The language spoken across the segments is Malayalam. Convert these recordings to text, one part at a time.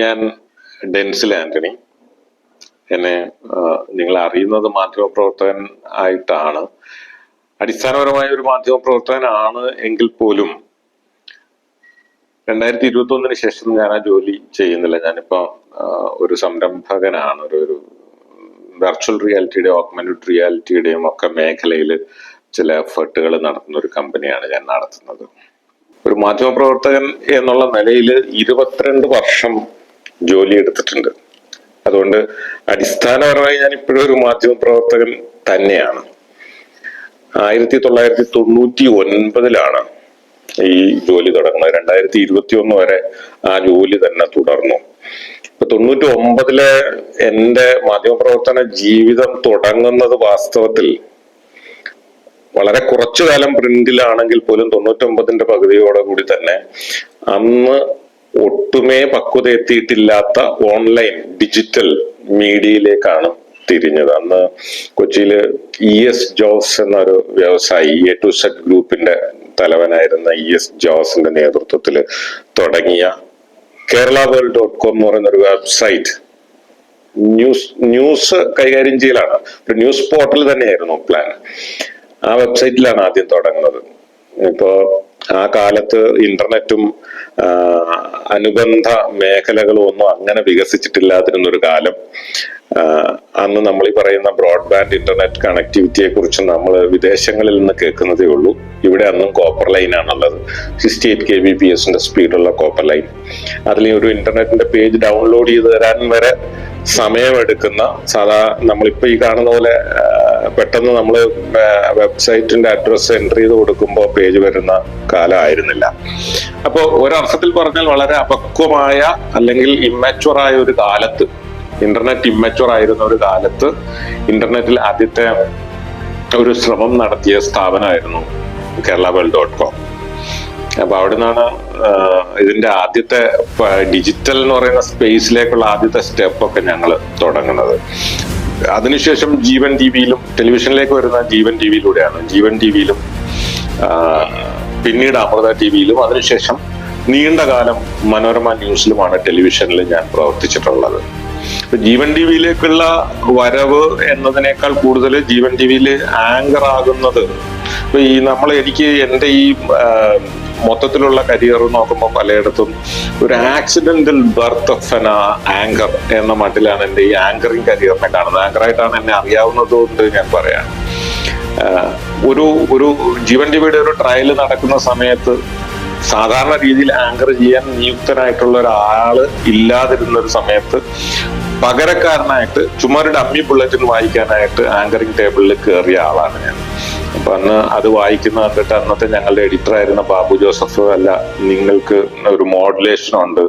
ഞാൻ ഡെൻസിൽ ആന്റണി. എന്നെ നിങ്ങൾ അറിയുന്നത് മാധ്യമപ്രവർത്തകൻ ആയിട്ടാണ്. അടിസ്ഥാനപരമായ ഒരു മാധ്യമപ്രവർത്തകനാണ് എങ്കിൽ പോലും രണ്ടായിരത്തി ഇരുപത്തി ഒന്നിന് ശേഷം ഞാൻ ആ ജോലി ചെയ്യുന്നില്ല. ഞാനിപ്പോ ഒരു സംരംഭകനാണ്. ഒരു ഒരു വെർച്വൽ റിയാലിറ്റിയുടെയും ഓഗ്മെന്റഡ് റിയാലിറ്റിയുടെയും ഒക്കെ മേഖലയിൽ ചില എഫേർട്ടുകൾ നടത്തുന്ന ഒരു കമ്പനിയാണ് ഞാൻ നടത്തുന്നത്. ഒരു മാധ്യമപ്രവർത്തകൻ എന്നുള്ള നിലയിൽ ഇരുപത്തിരണ്ട് വർഷം ജോലി എടുത്തിട്ടുണ്ട്. അതുകൊണ്ട് അടിസ്ഥാനപരമായി ഞാൻ ഇപ്പോഴും ഒരു മാധ്യമ പ്രവർത്തകൻ തന്നെയാണ്. ആയിരത്തി തൊള്ളായിരത്തി തൊണ്ണൂറ്റി ഒൻപതിലാണ് ഈ ജോലി തുടങ്ങുന്നത്. രണ്ടായിരത്തി ഇരുപത്തി ഒന്ന് വരെ ആ ജോലി തന്നെ തുടർന്നു. ഇപ്പൊ തൊണ്ണൂറ്റി ഒമ്പതിലെ എന്റെ മാധ്യമപ്രവർത്തന ജീവിതം തുടങ്ങുന്നത് വാസ്തവത്തിൽ വളരെ കുറച്ചു കാലം പ്രിന്റിലാണെങ്കിൽ പോലും തൊണ്ണൂറ്റൊമ്പതിന്റെ പകുതിയോടെ കൂടി തന്നെ അന്ന് ഒട്ടുമേ പക്വത എത്തിയിട്ടില്ലാത്ത ഓൺലൈൻ ഡിജിറ്റൽ മീഡിയയിലേക്കാണ് തിരിഞ്ഞത്. അന്ന് കൊച്ചിയിൽ ഇ എസ് ജോസ് എന്നൊരു വ്യവസായി എ ടു സെറ്റ് ഗ്രൂപ്പിന്റെ തലവനായിരുന്ന ഇ എസ് ജോസിന്റെ നേതൃത്വത്തിൽ തുടങ്ങിയ കേരള വേൾഡ് ഡോട്ട് കോം എന്ന് പറയുന്ന ഒരു വെബ്സൈറ്റ് ന്യൂസ് ന്യൂസ് കൈകാര്യം ചെയ്യലാണ്. ഒരു ന്യൂസ് പോർട്ടൽ തന്നെയായിരുന്നു പ്ലാൻ. ആ വെബ്സൈറ്റിലാണ് ആദ്യം തുടങ്ങുന്നത്. ഇപ്പോ ആ കാലത്ത് ഇന്റർനെറ്റും അനുബന്ധ മേഖലകളും ഒന്നും അങ്ങനെ വികസിച്ചിട്ടില്ലാതിരുന്നൊരു കാലം. അന്ന് നമ്മൾ ഈ പറയുന്ന ബ്രോഡ്ബാൻഡ് ഇന്റർനെറ്റ് കണക്ടിവിറ്റിയെ കുറിച്ച് നമ്മൾ വിദേശങ്ങളിൽ നിന്ന് കേൾക്കുന്നതേ ഉള്ളൂ. ഇവിടെ അന്നും കോപ്പർ ലൈൻ ആണുള്ളത്. Sixty eight K B P എസിന്റെ സ്പീഡുള്ള കോപ്പർ ലൈൻ. അതിൽ ഒരു ഇന്റർനെറ്റിന്റെ പേജ് ഡൗൺലോഡ് ചെയ്ത് തരാൻ വരെ സമയമെടുക്കുന്ന സാധാ നമ്മളിപ്പോ ഈ കാണുന്ന പോലെ പെട്ടെന്ന് നമ്മൾ വെബ്സൈറ്റിന്റെ അഡ്രസ്സ് എന്റർ ചെയ്ത് കൊടുക്കുമ്പോൾ പേജ് വരുന്ന കാലമായിരുന്നില്ല. അപ്പോൾ ഒരർത്ഥത്തിൽ പറഞ്ഞാൽ വളരെ അപക്വമായ അല്ലെങ്കിൽ ഇമ്മച്ചുവർ ഒരു കാലത്ത് ഇന്റർനെറ്റ് ഇമ്മച്ചുവർ ആയിരുന്ന ഒരു കാലത്ത് ഇന്റർനെറ്റിൽ ആദ്യത്തെ ഒരു ശ്രമം നടത്തിയ സ്ഥാപനമായിരുന്നു കേരള വേൾഡ് ഡോട്ട് കോം അപ്പൊ അവിടെ നിന്നാണ് ഇതിന്റെ ആദ്യത്തെ ഡിജിറ്റൽ എന്ന് പറയുന്ന സ്പേസിലേക്കുള്ള ആദ്യത്തെ സ്റ്റെപ്പ് ഒക്കെ ഞങ്ങൾ തുടങ്ങുന്നത്. അതിനുശേഷം ജീവൻ ടി വിയിലും ടെലിവിഷനിലേക്ക് വരുന്ന ജീവൻ ടി വിയിലൂടെയാണ് ജീവൻ ടി വിയിലും പിന്നീട് അമൃത ടി വിയിലും അതിനുശേഷം നീണ്ട കാലം മനോരമ ന്യൂസിലുമാണ് ടെലിവിഷനിൽ ഞാൻ പ്രവർത്തിച്ചിട്ടുള്ളത്. ജീവൻ ടി വിയിലേക്കുള്ള വരവ് എന്നതിനേക്കാൾ കൂടുതൽ ജീവൻ ടി വിയിൽ ആങ്കർ ആകുന്നത് ഈ നമ്മൾ എനിക്ക് എന്റെ ഈ മൊത്തത്തിലുള്ള കരിയർ നോക്കുമ്പോൾ പലയിടത്തും ഒരു accidental birth of an anchor എന്ന മട്ടിലാണ് എന്റെ ഈ ആങ്കറിങ് കരിയറിനെ കാണുന്നത്. ആങ്കറായിട്ടാണ് എന്നെ അറിയാവുന്നത് കൊണ്ട് ഞാൻ പറയാം. ഒരു ഒരു ജീവൻ ടിവിയുടെ ഒരു ട്രയൽ നടക്കുന്ന സമയത്ത് സാധാരണ രീതിയിൽ ആങ്കർ ചെയ്യാൻ നിയുക്തനായിട്ടുള്ള ഒരാൾ ഇല്ലാതിരുന്ന ഒരു സമയത്ത് പകരക്കാരനായിട്ട് ചുമ്മാ ഒരു ഡമ്മി ബുള്ളറ്റിൻ വായിക്കാനായിട്ട് ആങ്കറിംഗ് ടേബിളിൽ കയറിയ ആളാണ് ഞാൻ. അപ്പൊ അന്ന് അത് വായിക്കുന്ന കണ്ടിട്ട് അന്നത്തെ ഞങ്ങളുടെ എഡിറ്റർ ആയിരുന്ന ബാബു ജോസഫ് അല്ല നിങ്ങൾക്ക് ഒരു മോഡുലേഷൻ ഉണ്ട്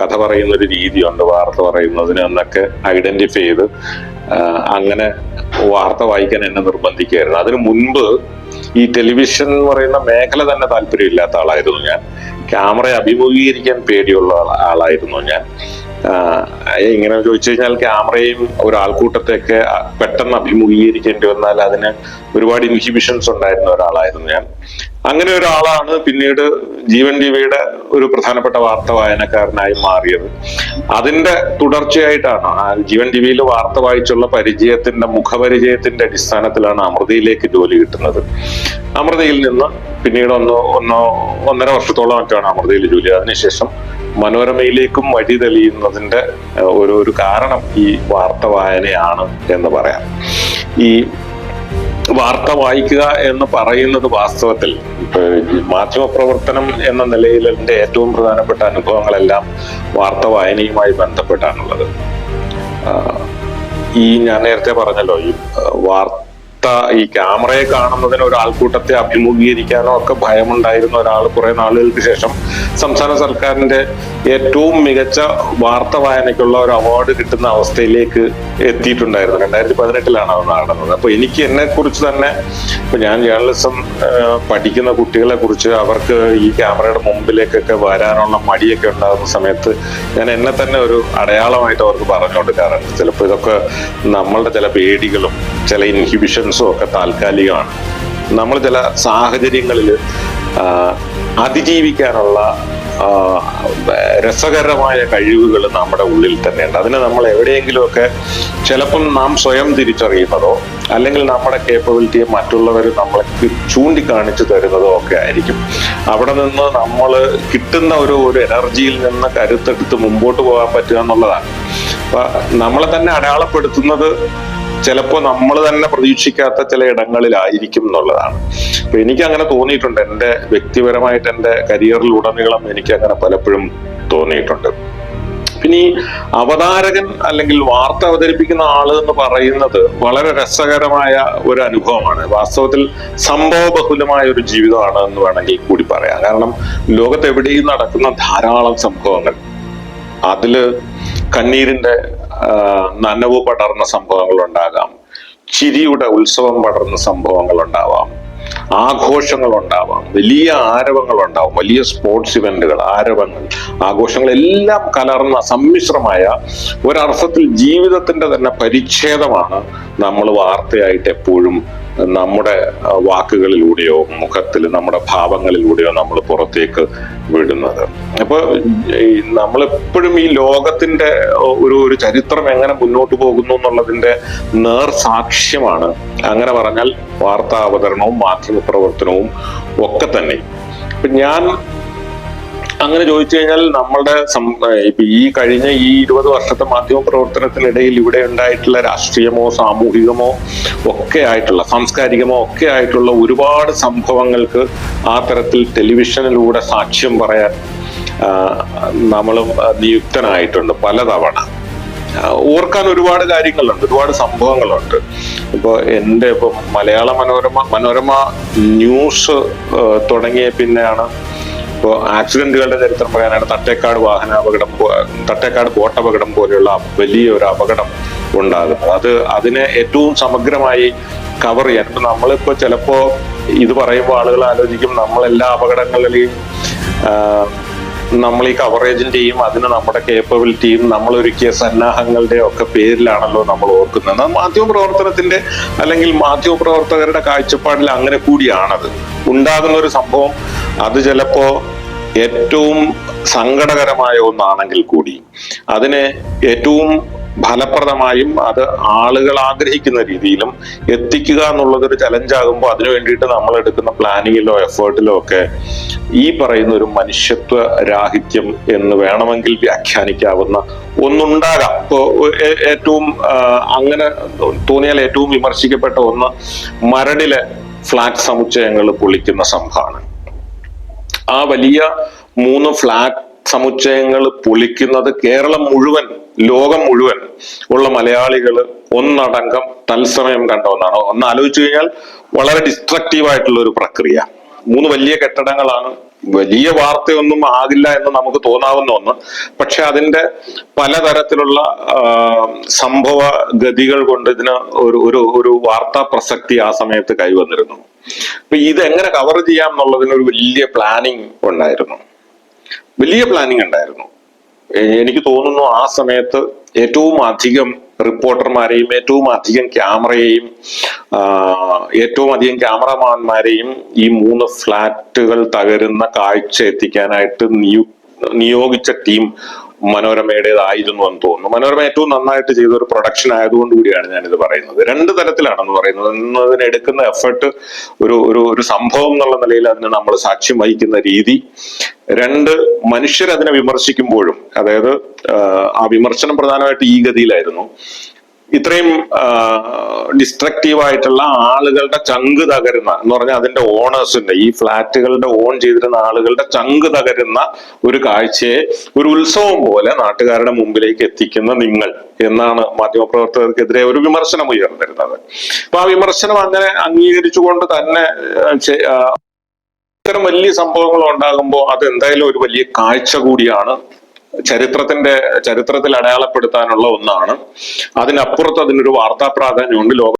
കഥ പറയുന്ന ഒരു രീതിയുണ്ട് വാർത്ത പറയുന്നതിന് എന്നൊക്കെ ഐഡന്റിഫൈ ചെയ്ത് അങ്ങനെ വാർത്ത വായിക്കാൻ എന്നെ നിർബന്ധിക്കുകയായിരുന്നു. അതിനു മുൻപ് ഈ ടെലിവിഷൻ എന്ന് പറയുന്ന മേഖല തന്നെ താല്പര്യമില്ലാത്ത ആളായിരുന്നു ഞാൻ ക്യാമറയെ അഭിമുഖീകരിക്കാൻ പേടിയുള്ള ആളായിരുന്നു ഞാൻ ഇങ്ങനെ ചോദിച്ചു കഴിഞ്ഞാൽ ക്യാമറയും ഒരു ആൾക്കൂട്ടത്തെയൊക്കെ പെട്ടെന്ന് അഭിമുഖീകരിക്കേണ്ടി വന്നാൽ അതിന് ഒരുപാട് ഇൻഹിബിഷൻസ് ഉണ്ടായിരുന്ന ഒരാളായിരുന്നു ഞാൻ. അങ്ങനെ ഒരാളാണ് പിന്നീട് ജീവൻ ടിവിയുടെ ഒരു പ്രധാനപ്പെട്ട വാർത്ത വായനക്കാരനായി മാറിയത്. അതിന്റെ തുടർച്ചയായിട്ടാണ് ജീവൻ ടിവിയിൽ വാർത്ത വായിച്ചുള്ള പരിചയത്തിന്റെ മുഖപരിചയത്തിന്റെ അടിസ്ഥാനത്തിലാണ് അമൃതയിലേക്ക് ജോലി കിട്ടുന്നത്. അമൃതയിൽ നിന്ന് പിന്നീട് ഒന്നോ ഒന്നോ ഒന്നര വർഷത്തോളം ഒക്കെയാണ് അമൃതയിൽ ജോലി. അതിനുശേഷം മനോരമയിലേക്കും വഴി തെളിയുന്നതിന്റെ ഒരു ഒരു കാരണം ഈ വാർത്ത വായനയാണ് എന്ന് പറയാം. ഈ വാർത്ത വായിക്കുക എന്ന് പറയുന്നത് വാസ്തവത്തിൽ മാധ്യമപ്രവർത്തനം എന്ന നിലയിൽ എന്റെ ഏറ്റവും പ്രധാനപ്പെട്ട അനുഭവങ്ങളെല്ലാം വാർത്ത വായനയുമായി ബന്ധപ്പെട്ടാണുള്ളത്. ഈ ഞാൻ നേരത്തെ പറഞ്ഞല്ലോ ഈ ആഹ് വാർത്ത ഈ ക്യാമറയെ കാണുന്നതിന് ഒരാൾക്കൂട്ടത്തെ അഭിമുഖീകരിക്കാനോ ഒക്കെ ഭയമുണ്ടായിരുന്ന ഒരാൾ കുറെ നാളുകൾക്ക് ശേഷം സംസ്ഥാന സർക്കാരിന്റെ ഏറ്റവും മികച്ച വാർത്ത വായനയ്ക്കുള്ള ഒരു അവാർഡ് കിട്ടുന്ന അവസ്ഥയിലേക്ക് എത്തിയിട്ടുണ്ടായിരുന്നു. രണ്ടായിരത്തി പതിനെട്ടിലാണ് അത് നടന്നത്. അപ്പൊ എനിക്ക് എന്നെ കുറിച്ച് തന്നെ ഇപ്പൊ ഞാൻ ജേർണലിസം പഠിക്കുന്ന കുട്ടികളെ കുറിച്ച് അവർക്ക് ഈ ക്യാമറയുടെ മുമ്പിലേക്കൊക്കെ വരാനുള്ള മടിയൊക്കെ ഉണ്ടാകുന്ന സമയത്ത് ഞാൻ എന്നെ തന്നെ ഒരു അടയാളമായിട്ട് അവർക്ക് പറഞ്ഞു കൊടുക്കാറുണ്ട് ചിലപ്പോൾ ഇതൊക്കെ നമ്മളുടെ ചില പേടികളും ചില ഇൻഹിബിഷൻസും ഒക്കെ താൽക്കാലികമാണ്. നമ്മൾ ചില സാഹചര്യങ്ങളിൽ അതിജീവിക്കാനുള്ള രസകരമായ കഴിവുകൾ നമ്മുടെ ഉള്ളിൽ തന്നെയുണ്ട്. അതിനെ നമ്മൾ എവിടെയെങ്കിലുമൊക്കെ ചിലപ്പം നാം സ്വയം തിരിച്ചറിയുന്നതോ അല്ലെങ്കിൽ നമ്മുടെ കേപ്പബിലിറ്റിയെ മറ്റുള്ളവർ നമ്മളെ ചൂണ്ടിക്കാണിച്ചു തരുന്നതോ ഒക്കെ ആയിരിക്കും. അവിടെ നിന്ന് നമ്മൾ കിട്ടുന്ന ഒരു ഒരു എനർജിയിൽ നിന്ന് കരുത്തെടുത്ത് മുമ്പോട്ട് പോകാൻ പറ്റുക എന്നുള്ളതാണ്. അപ്പൊ നമ്മളെ തന്നെ അടയാളപ്പെടുത്തുന്നത് ചിലപ്പോൾ നമ്മൾ തന്നെ പ്രതീക്ഷിക്കാത്ത ചില ഇടങ്ങളിലായിരിക്കും എന്നുള്ളതാണ്. അപ്പൊ എനിക്ക് അങ്ങനെ തോന്നിയിട്ടുണ്ട്. എന്റെ വ്യക്തിപരമായിട്ട് എന്റെ കരിയറിലുടനീളം എനിക്ക് അങ്ങനെ പലപ്പോഴും തോന്നിയിട്ടുണ്ട്. പിന്നെ ഈ അവതാരകൻ അല്ലെങ്കിൽ വാർത്ത അവതരിപ്പിക്കുന്ന ആൾ എന്ന് പറയുന്നത് വളരെ രസകരമായ ഒരു അനുഭവമാണ്. വാസ്തവത്തിൽ സംഭവബഹുലമായ ഒരു ജീവിതമാണ് എന്ന് വേണമെങ്കിൽ കൂടി പറയാം. കാരണം ലോകത്ത് എവിടെയും നടക്കുന്ന ധാരാളം സംഭവങ്ങൾ. അതിൽ കണ്ണീരിന്റെ നനവ് പടർന്ന സംഭവങ്ങൾ ഉണ്ടാകാം ചിരിയുടെ ഉത്സവം പടർന്ന സംഭവങ്ങൾ ഉണ്ടാവാം ആഘോഷങ്ങൾ ഉണ്ടാവാം വലിയ ആരവങ്ങൾ ഉണ്ടാവും വലിയ സ്പോർട്സ് ഇവന്റുകൾ ആരവങ്ങൾ ആഘോഷങ്ങൾ എല്ലാം കലർന്ന സമ്മിശ്രമായ ഒരർത്ഥത്തിൽ ജീവിതത്തിന്റെ തന്നെ പരിച്ഛേദമാണ് നമ്മൾ വാർത്തയായിട്ട് എപ്പോഴും നമ്മുടെ വാക്കുകളിലൂടെയോ മുഖത്തിൽ നമ്മുടെ ഭാവങ്ങളിലൂടെയോ നമ്മൾ പുറത്തേക്ക് വിടുന്നത്. അപ്പൊ നമ്മളെപ്പോഴും ഈ ലോകത്തിന്റെ ഒരു ഒരു ചരിത്രം എങ്ങനെ മുന്നോട്ട് പോകുന്നു എന്നുള്ളതിന്റെ നേർ സാക്ഷ്യമാണ്. അങ്ങനെ പറഞ്ഞാൽ വാർത്താ അവതരണവും മാധ്യമ പ്രവർത്തനവും ഒക്കെ തന്നെ. ഞാൻ അങ്ങനെ ചോദിച്ചു കഴിഞ്ഞാൽ നമ്മളുടെ ഇപ്പൊ ഈ കഴിഞ്ഞ ഈ ഇരുപത് വർഷത്തെ മാധ്യമ പ്രവർത്തനത്തിനിടയിൽ ഇവിടെ ഉണ്ടായിട്ടുള്ള രാഷ്ട്രീയമോ സാമൂഹികമോ ഒക്കെ ആയിട്ടുള്ള സാംസ്കാരികമോ ഒക്കെ ആയിട്ടുള്ള ഒരുപാട് സംഭവങ്ങൾക്ക് ആ തരത്തിൽ ടെലിവിഷനിലൂടെ സാക്ഷ്യം പറയാൻ നമ്മളും നിയുക്തനായിട്ടുണ്ട് പലതവണ. ഓർക്കാൻ ഒരുപാട് കാര്യങ്ങളുണ്ട് ഒരുപാട് സംഭവങ്ങളുണ്ട്. ഇപ്പൊ എന്റെ ഇപ്പൊ മലയാള മനോരമ മനോരമ ന്യൂസ് തുടങ്ങിയ പിന്നെയാണ് ഇപ്പോൾ ആക്സിഡന്റുകളുടെ ചരിത്രം പറയാനാണ് തട്ടേക്കാട് വാഹനാപകടം തട്ടേക്കാട് ബോട്ടപകടം പോലെയുള്ള വലിയ ഒരു അപകടം ഉണ്ടാകുന്നത്. അത് അതിനെ ഏറ്റവും സമഗ്രമായി കവർ ചെയ്യാൻ. ഇപ്പൊ നമ്മളിപ്പോ ചിലപ്പോ ഇത് പറയുമ്പോൾ ആളുകൾ ആലോചിക്കും നമ്മൾ എല്ലാ അപകടങ്ങളിലെയും നമ്മൾ ഈ കവറേജിന്റെയും അതിന് നമ്മുടെ കേപ്പബിലിറ്റിയും നമ്മൾ ഒരുക്കിയ സന്നാഹങ്ങളുടെ ഒക്കെ പേരിലാണല്ലോ നമ്മൾ ഓർക്കുന്നത്. മാധ്യമപ്രവർത്തനത്തിന്റെ മാധ്യമ പ്രവർത്തനത്തിന്റെ അല്ലെങ്കിൽ മാധ്യമ പ്രവർത്തകരുടെ കാഴ്ചപ്പാടിൽ അങ്ങനെ കൂടിയാണത്. ഉണ്ടാകുന്ന ഒരു സംഭവം അത് ചിലപ്പോ ഏറ്റവും സങ്കടകരമായ ഒന്നാണെങ്കിൽ കൂടി അതിനെ ഏറ്റവും ഫലപ്രദമായും അത് ആളുകൾ ആഗ്രഹിക്കുന്ന രീതിയിലും എത്തിക്കുക എന്നുള്ളതൊരു ചലഞ്ചാകുമ്പോൾ അതിനു വേണ്ടിയിട്ട് നമ്മൾ എടുക്കുന്ന പ്ലാനിങ്ങിലോ എഫേർട്ടിലോ ഒക്കെ ഈ പറയുന്ന ഒരു മനുഷ്യത്വ രാഹിത്യം എന്ന് വേണമെങ്കിൽ വ്യാഖ്യാനിക്കാവുന്ന ഒന്നുണ്ടാകാം. ഏറ്റവും അങ്ങനെ തോന്നിയാൽ ഏറ്റവും വിമർശിക്കപ്പെട്ട ഒന്ന് മരടിലെ ഫ്ലാറ്റ് സമുച്ചയങ്ങൾ പൊളിക്കുന്ന സംഭവമാണ്. ആ വലിയ മൂന്ന് ഫ്ലാഗ് സമുച്ചയങ്ങൾ പൊളിക്കുന്നത് കേരളം മുഴുവൻ ലോകം മുഴുവൻ ഉള്ള മലയാളികൾ ഒന്നടങ്കം തത്സമയം കണ്ട ഒന്നാണ്. ഒന്ന് ആലോചിച്ചു കഴിഞ്ഞാൽ വളരെ ഡിസ്ട്രക്റ്റീവ് ആയിട്ടുള്ള ഒരു പ്രക്രിയ. മൂന്ന് വലിയ കെട്ടിടങ്ങളാണ് വലിയ വാർത്തയൊന്നും ആകില്ല എന്ന് നമുക്ക് തോന്നാവുന്ന ഒന്ന്. പക്ഷെ അതിന്റെ പലതരത്തിലുള്ള സംഭവ ഗതികൾ കൊണ്ട് ഇതിന് ഒരു ഒരു ഒരു വാർത്താ പ്രസക്തി ആ സമയത്ത് കൈവന്നിരുന്നു. അപ്പൊ ഇത് എങ്ങനെ കവർ ചെയ്യാം എന്നുള്ളതിന് ഒരു വലിയ പ്ലാനിങ് ഉണ്ടായിരുന്നു. വലിയ പ്ലാനിങ് ഉണ്ടായിരുന്നു. എനിക്ക് തോന്നുന്നു ആ സമയത്ത് ഏറ്റവും അധികം റിപ്പോർട്ടർമാരെയും ഏറ്റവും അധികം ക്യാമറയെയും ഏറ്റവും അധികം ക്യാമറമാന്മാരെയും ഈ മൂന്ന് ഫ്ലാറ്റുകൾ തകരുന്ന കാഴ്ച എത്തിക്കാനായിട്ട് നിയു നിയോഗിച്ച ടീം മനോരമയുടേതായിരുന്നു എന്ന് തോന്നുന്നു. മനോരമ ഏറ്റവും നന്നായിട്ട് ചെയ്ത ഒരു പ്രൊഡക്ഷൻ ആയതുകൊണ്ട് കൂടിയാണ് ഞാനിത് പറയുന്നത്. രണ്ട് തരത്തിലാണെന്ന് പറയുന്നത്. അതിന് എടുക്കുന്ന എഫർട്ട് ഒരു ഒരു ഒരു സംഭവം എന്നുള്ള നിലയിൽ അതിന് നമ്മൾ സാക്ഷ്യം വഹിക്കുന്ന രീതി. രണ്ട് മനുഷ്യർ അതിനെ വിമർശിക്കുമ്പോഴും അതായത് ആ വിമർശനം പ്രധാനമായിട്ട് ഈ ഗതിയിലായിരുന്നു. ഇത്രയും ഡിസ്ട്രക്റ്റീവ് ആയിട്ടുള്ള ആളുകളുടെ ചങ്ക് തകരുന്ന എന്ന് പറഞ്ഞാൽ അതിന്റെ ഓണേഴ്സിന്റെ ഈ ഫ്ലാറ്റുകളുടെ ഓൺ ചെയ്തിരുന്ന ആളുകളുടെ ചങ്ക് തകരുന്ന ഒരു കാഴ്ചയെ ഒരു ഉത്സവം പോലെ നാട്ടുകാരുടെ മുമ്പിലേക്ക് എത്തിക്കുന്ന നിങ്ങൾ എന്നാണ് മാധ്യമപ്രവർത്തകർക്കെതിരെ ഒരു വിമർശനം ഉയർന്നിരുന്നത്. അപ്പൊ ആ വിമർശനം അങ്ങനെ അംഗീകരിച്ചുകൊണ്ട് തന്നെ ഇത്തരം വലിയ സംഭവങ്ങൾ ഉണ്ടാകുമ്പോൾ അത് എന്തായാലും ഒരു വലിയ കാഴ്ച കൂടിയാണ് ചരിത്രത്തിന്റെ ചരിത്രത്തിൽ അടയാളപ്പെടുത്താനുള്ള ഒന്നാണ്. അതിനപ്പുറത്ത് അതിനൊരു വാർത്താ പ്രാധാന്യമുണ്ട്. ലോക